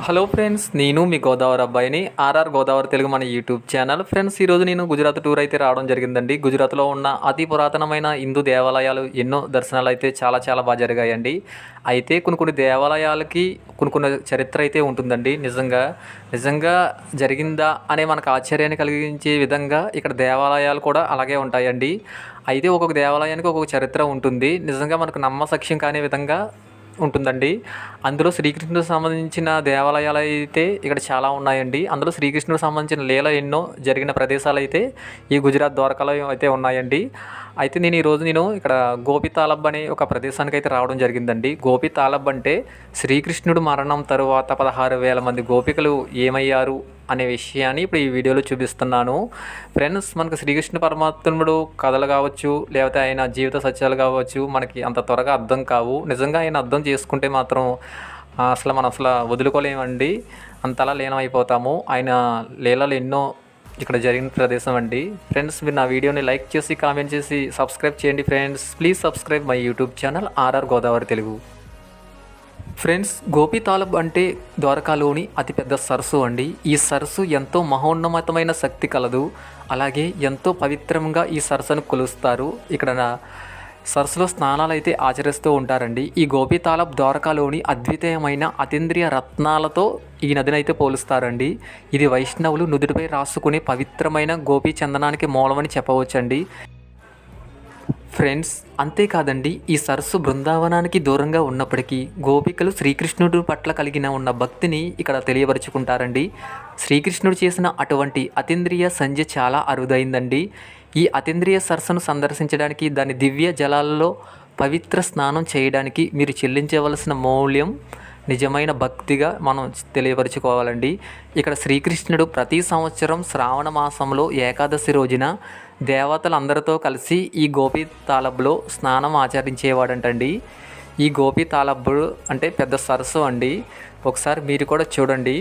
Hello friends నేను మీ గోదావరి అబ్బాయిని RR Godavari Telugu మన యూట్యూబ్ ఛానల్. ఫ్రెండ్స్ ఈరోజు నేను గుజరాత్ టూర్ అయితే రావడం జరిగిందండి. గుజరాత్లో ఉన్న అతి పురాతనమైన హిందూ దేవాలయాలు ఎన్నో దర్శనాలు అయితే చాలా చాలా బాగా జరిగాయండి. అయితే కొన్ని కొన్ని దేవాలయాలకి కొన్ని కొన్ని చరిత్ర అయితే ఉంటుందండి. నిజంగా నిజంగా జరిగిందా అనే మనకు ఆశ్చర్యాన్ని కలిగించే విధంగా ఇక్కడ దేవాలయాలు కూడా అలాగే ఉంటాయండి. అయితే ఒక్కొక్క దేవాలయానికి ఒక్కొక్క చరిత్ర ఉంటుంది. నిజంగా మనకు నమ్మసక్ష్యం కాని విధంగా ఉంటుందండి. అందులో శ్రీకృష్ణుడికి సంబంధించిన దేవాలయాలు అయితే ఇక్కడ చాలా ఉన్నాయండి. అందులో శ్రీకృష్ణుడికి సంబంధించిన లీల ఎన్నో జరిగిన ప్రదేశాలు అయితే ఈ గుజరాత్ ద్వారకాలో అయితే ఉన్నాయండి. అయితే నేను ఈరోజు నేను ఇక్కడ గోపి తాలబ్ అనే ఒక ప్రదేశానికి అయితే రావడం జరిగిందండి. గోపి తాలబ్ అంటే శ్రీకృష్ణుడు మరణం తరువాత పదహారు వేల మంది గోపికలు ఏమయ్యారు అనే విషయాన్ని ఇప్పుడు ఈ వీడియోలో చూపిస్తున్నాను. ఫ్రెండ్స్ మనకు శ్రీకృష్ణ పరమాత్ముడు కథలు కావచ్చు లేకపోతే ఆయన జీవిత సత్యాలు కావచ్చు మనకి అంత త్వరగా అర్థం కావు. నిజంగా ఆయన అర్థం చేసుకుంటే మాత్రం అసలు మనం అసలు వదులుకోలేమండి. అంతలా లీనమైపోతాము. ఆయన లీలలు ఎన్నో ఇక్కడ జరిగిన ప్రదేశం అండి. ఫ్రెండ్స్ మీరు నా వీడియోని లైక్ చేసి కామెంట్ చేసి సబ్స్క్రైబ్ చేయండి friends please subscribe my YouTube channel R R Godavari Telugu friends Gopi Talab అంటే ద్వారకాలోని అతిపెద్ద సరస్సు అండి. ఈ సరస్సు ఎంతో మహోన్నతమైన శక్తి కలదు. అలాగే ఎంతో పవిత్రంగా ఈ సరస్సును కొలుస్తారు. ఇక్కడ నా సరస్సులో స్నానాలు అయితే ఆచరిస్తూ ఉంటారండి. ఈ గోపి తాలబ్ ద్వారకాలోని అద్వితీయమైన అతీంద్రియ రత్నాలతో ఈ నదిని అయితే పోలుస్తారండి. ఇది వైష్ణవులు నుదుటిపై రాసుకునే పవిత్రమైన గోపి చందనానికి మూలమని చెప్పవచ్చండి. ఫ్రెండ్స్ అంతేకాదండి ఈ సరస్సు బృందావనానికి దూరంగా ఉన్నప్పటికీ గోపికలు శ్రీకృష్ణుడు పట్ల కలిగిన ఉన్న భక్తిని ఇక్కడ తెలియపరుచుకుంటారండి. శ్రీకృష్ణుడు చేసిన అటువంటి అతీంద్రియ సంధ్య చాలా అరుదైందండి. ఈ అతీంద్రియ సరస్సును సందర్శించడానికి దాని దివ్య జలాల్లో పవిత్ర స్నానం చేయడానికి మీరు చెల్లించవలసిన మౌల్యం నిజమైన భక్తిగా మనం తెలియపరుచుకోవాలండి. ఇక్కడ శ్రీకృష్ణుడు ప్రతి సంవత్సరం శ్రావణ మాసంలో ఏకాదశి రోజున దేవతలందరితో కలిసి ఈ గోపి తాలబ్లో స్నానం ఆచరించేవాడంటండి. ఈ గోపి తాలబ్బు అంటే పెద్ద సరస్సు అండి. ఒకసారి మీరు కూడా చూడండి.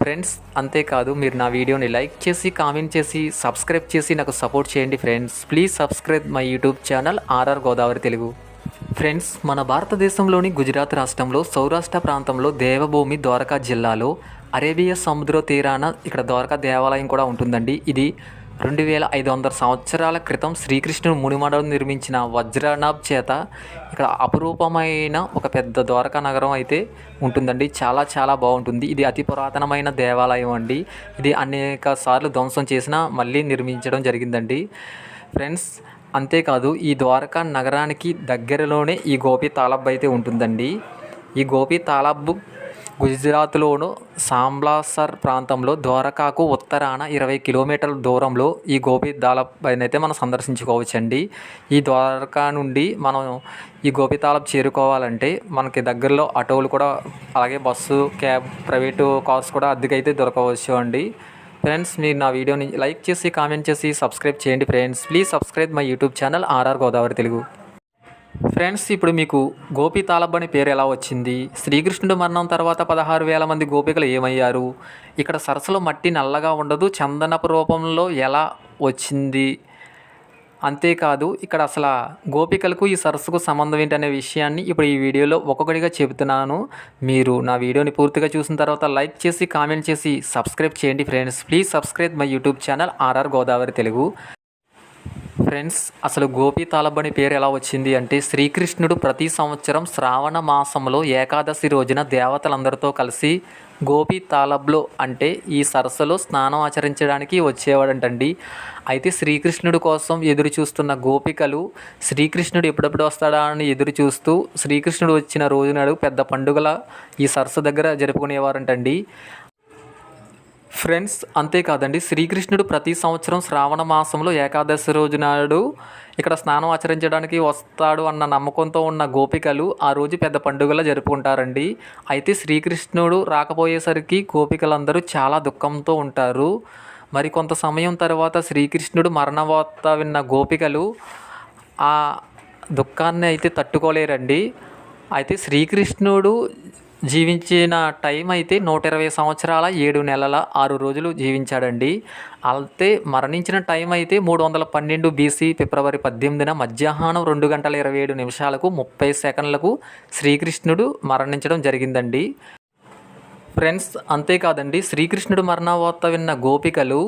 ఫ్రెండ్స్ అంతేకాదు మీరు నా వీడియోని లైక్ చేసి కామెంట్ చేసి సబ్స్క్రైబ్ చేసి నాకు సపోర్ట్ చేయండి friends. Please subscribe my YouTube channel R R Godavari Telugu. Friends మన భారతదేశంలోని గుజరాత్ రాష్ట్రంలో సౌరాష్ట్ర ప్రాంతంలో దేవభూమి ద్వారకా జిల్లాలో అరేబియా సముద్ర తీరాన ఇక్కడ ద్వారకా దేవాలయం కూడా ఉంటుందండి. ఇది రెండు వేల ఐదు వందల సంవత్సరాల క్రితం శ్రీకృష్ణుడు మునిమడలు నిర్మించిన వజ్రనాభ్ చేత ఇక్కడ అపురూపమైన ఒక పెద్ద ద్వారకా నగరం అయితే ఉంటుందండి. చాలా చాలా బాగుంటుంది. ఇది అతి పురాతనమైన దేవాలయం అండి. ఇది అనేక సార్లు ధ్వంసం చేసినా మళ్ళీ నిర్మించడం జరిగిందండి. ఫ్రెండ్స్ అంతేకాదు ఈ ద్వారకా నగరానికి దగ్గరలోనే ఈ గోపి తాలబ్ అయితే ఉంటుందండి. ఈ గోపి తాలబ్బు గుజరాత్లోను సాంబ్లాసర్ ప్రాంతంలో ద్వారకాకు ఉత్తరాన ఇరవై కిలోమీటర్ల దూరంలో ఈ గోపి అయితే మనం సందర్శించుకోవచ్చండి. ఈ ద్వారకా నుండి మనం ఈ గోపి చేరుకోవాలంటే మనకి దగ్గరలో ఆటోలు కూడా అలాగే బస్సు క్యాబ్ ప్రైవేటు కార్స్ కూడా అద్దెకైతే దొరకవచ్చు అండి. ఫ్రెండ్స్ మీరు నా వీడియోని లైక్ చేసి కామెంట్ చేసి సబ్స్క్రైబ్ చేయండి friends. Please subscribe my YouTube channel R R Godavari Telugu. Friends ఇప్పుడు మీకు గోపి తాలబ్ అని పేరు ఎలా వచ్చింది? శ్రీకృష్ణుడు మరణం తర్వాత పదహారు వేల మంది గోపికలు ఏమయ్యారు? ఇక్కడ సరస్సులో మట్టి నల్లగా ఉండదు చందనపు రూపంలో ఎలా వచ్చింది? అంతేకాదు ఇక్కడ అసలు గోపికలకు ఈ సరస్సుకు సంబంధం ఏంటనే విషయాన్ని ఇప్పుడు ఈ వీడియోలో ఒక్కొక్కటిగా చెబుతున్నాను. మీరు నా వీడియోని పూర్తిగా చూసిన తర్వాత లైక్ చేసి కామెంట్ చేసి సబ్స్క్రైబ్ చేయండి friends. Please subscribe my YouTube channel R R Godavari Telugu. Friends అసలు గోపి తాలబ్ అని పేరు ఎలా వచ్చింది అంటే శ్రీకృష్ణుడు ప్రతి సంవత్సరం శ్రావణ మాసంలో ఏకాదశి రోజున దేవతలందరితో కలిసి గోపి తాలబ్లో అంటే ఈ సరస్సులో స్నానం ఆచరించడానికి వచ్చేవాడంటండి. అయితే శ్రీకృష్ణుడి కోసం ఎదురు చూస్తున్న గోపికలు శ్రీకృష్ణుడు ఎప్పుడెప్పుడు వస్తాడా అని ఎదురు చూస్తూ శ్రీకృష్ణుడు వచ్చిన రోజు నాడు పెద్ద పండుగల ఈ సరస్సు దగ్గర జరుపుకునేవారంటండి. ఫ్రెండ్స్ అంతేకాదండి శ్రీకృష్ణుడు ప్రతి సంవత్సరం శ్రావణ మాసంలో ఏకాదశి రోజు నాడు ఇక్కడ స్నానం ఆచరించడానికి వస్తాడు అన్న నమ్మకంతో ఉన్న గోపికలు ఆ రోజు పెద్ద పండుగలా జరుపుకుంటారండి. అయితే శ్రీకృష్ణుడు రాకపోయేసరికి గోపికలందరూ చాలా దుఃఖంతో ఉంటారు. మరి కొంత సమయం తర్వాత శ్రీకృష్ణుడు మరణవార్త విన్న గోపికలు ఆ దుఃఖాన్ని అయితే తట్టుకోలేరండి. అయితే శ్రీకృష్ణుడు జీవించిన టైం అయితే నూట ఇరవై సంవత్సరాల ఏడు నెలల ఆరు రోజులు జీవించాడండి. అయితే మరణించిన టైం అయితే మూడు వందల పన్నెండు బీసీ ఫిబ్రవరి పద్దెనిమిదిన మధ్యాహ్నం రెండు గంటల ఇరవై ఏడు నిమిషాలకు ముప్పై సెకండ్లకు శ్రీకృష్ణుడు మరణించడం జరిగిందండి. ఫ్రెండ్స్ అంతేకాదండి శ్రీకృష్ణుడు మరణవార్త విన్న గోపికలు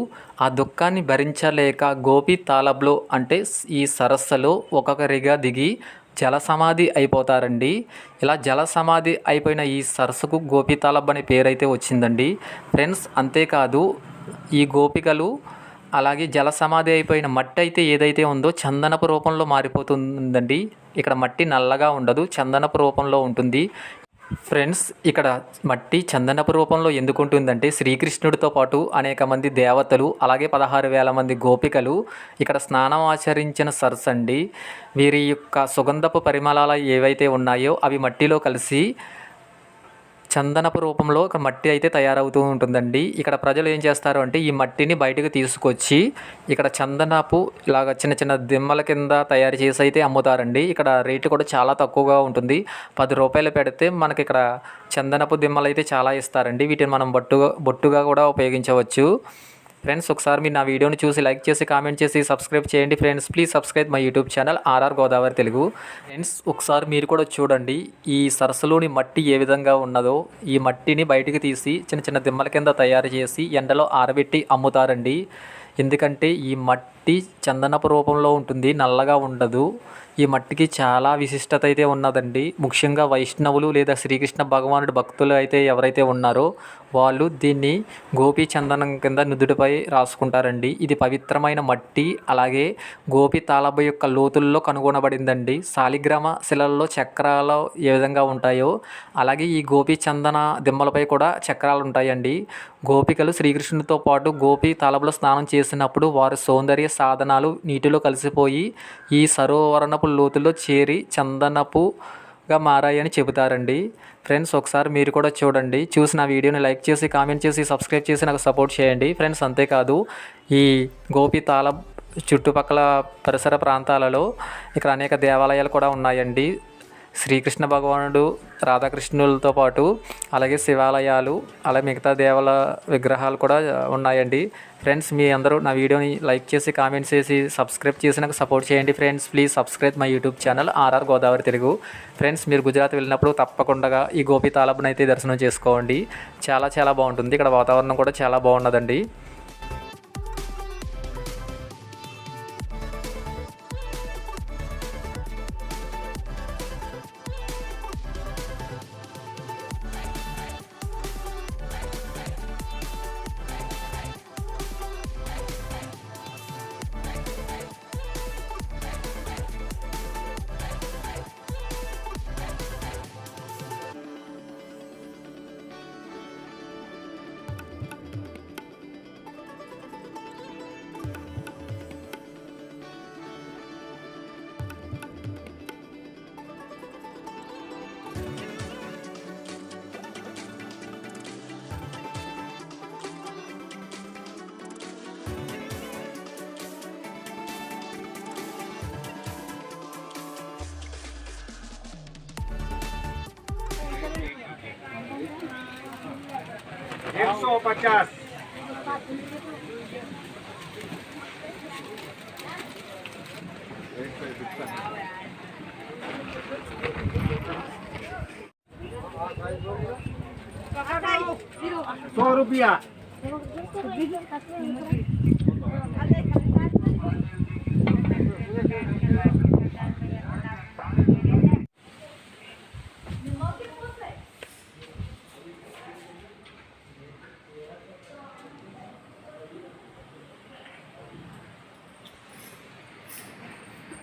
ఆ దుఃఖాన్ని భరించలేక గోపి తాలబ్లో అంటే ఈ సరస్సులో ఒక్కొక్కరిగా దిగి జల సమాధి అయిపోతారండి. ఇలా జల సమాధి అయిపోయిన ఈ సరస్సుకు గోపితాలబ్ అనే పేరైతే వచ్చిందండి. ఫ్రెండ్స్ అంతేకాదు ఈ గోపికలు అలాగే జల సమాధి అయిపోయిన మట్టి అయితే ఏదైతే ఉందో చందనపు రూపంలో మారిపోతుందండి. ఇక్కడ మట్టి నల్లగా ఉండదు చందనపు రూపంలో ఉంటుంది. ఫ్రెండ్స్ ఇక్కడ మట్టి చందనపు రూపంలో ఎందుకు ఉంటుందంటే శ్రీకృష్ణుడితో పాటు అనేక మంది దేవతలు అలాగే పదహారు వేల మంది గోపికలు ఇక్కడ స్నానం ఆచరించిన సరస్సు అండి. వీరి యొక్క సుగంధపు పరిమళాలు ఏవైతే ఉన్నాయో అవి మట్టిలో కలిసి చందనపు రూపంలో ఒక మట్టి అయితే తయారవుతూ ఉంటుందండి. ఇక్కడ ప్రజలు ఏం చేస్తారు అంటే ఈ మట్టిని బయటకు తీసుకొచ్చి ఇక్కడ చందనపు ఇలాగ చిన్న చిన్న దిమ్మల కింద తయారు చేసి అయితే అమ్ముతారండి. ఇక్కడ రేటు కూడా చాలా తక్కువగా ఉంటుంది. పది రూపాయలు పెడితే మనకి ఇక్కడ చందనపు దిమ్మలు అయితే చాలా ఇస్తారండి. వీటిని మనం బొట్టుగా బొట్టుగా కూడా ఉపయోగించవచ్చు. ఫ్రెండ్స్ ఒకసారి మీరు నా వీడియోని చూసి లైక్ చేసి కామెంట్ చేసి సబ్స్క్రైబ్ చేయండి friends. Please subscribe my YouTube channel R R Godavari Telugu. Friends ఒకసారి మీరు కూడా చూడండి ఈ సరస్సులోని మట్టి ఏ విధంగా ఉన్నదో. ఈ మట్టిని బయటికి తీసి చిన్న చిన్న దిమ్మల కింద తయారు చేసి ఎండలో ఆరబెట్టి అమ్ముతారండి. ఎందుకంటే ఈ మట్టి మట్టి చందనపు రూపంలో ఉంటుంది నల్లగా ఉండదు. ఈ మట్టికి చాలా విశిష్టత అయితే ఉన్నదండి. ముఖ్యంగా వైష్ణవులు లేదా శ్రీకృష్ణ భగవానుడి భక్తులు అయితే ఎవరైతే ఉన్నారో వాళ్ళు దీన్ని గోపి చందనం కింద నుదుటిపై రాసుకుంటారండి. ఇది పవిత్రమైన మట్టి అలాగే గోపి తాళబ యొక్క లోతుల్లో కనుగొనబడిందండి. శాలిగ్రామ శిలల్లో చక్రాలు ఏ విధంగా ఉంటాయో అలాగే ఈ గోపి చందన దిమ్మలపై కూడా చక్రాలు ఉంటాయండి. గోపికలు శ్రీకృష్ణుడితో పాటు గోపి తాళబలో స్నానం చేసినప్పుడు వారి సౌందర్య సాధనాలు నీటిలో కలిసిపోయి ఈ సరోవరణపు లోతులో చేరి చందనపుగా మారాయని చెబుతారండి. ఫ్రెండ్స్ ఒకసారి మీరు కూడా చూడండి. చూసి నా వీడియోని లైక్ చేసి కామెంట్ చేసి సబ్స్క్రైబ్ చేసి నాకు సపోర్ట్ చేయండి. ఫ్రెండ్స్ అంతేకాదు ఈ గోపి తాళం చుట్టుపక్కల పరిసర ప్రాంతాలలో ఇక్కడ అనేక దేవాలయాలు కూడా ఉన్నాయండి. శ్రీకృష్ణ భగవానుడు రాధాకృష్ణులతో పాటు అలాగే శివాలయాలు అలాగే మిగతా దేవాల విగ్రహాలు కూడా ఉన్నాయండి. ఫ్రెండ్స్ మీ అందరూ నా వీడియోని లైక్ చేసి కామెంట్స్ చేసి సబ్స్క్రైబ్ చేసి నాకు సపోర్ట్ చేయండి friends. Please subscribe my YouTube channel R R Godavari Telugu. Friends మీరు గుజరాత్ వెళ్ళినప్పుడు తప్పకుండా ఈ గోపి తాలబ్ని అయితే దర్శనం చేసుకోండి. చాలా చాలా బాగుంటుంది. ఇక్కడ వాతావరణం కూడా చాలా బాగున్నదండి. सौ पचास सौ रुपया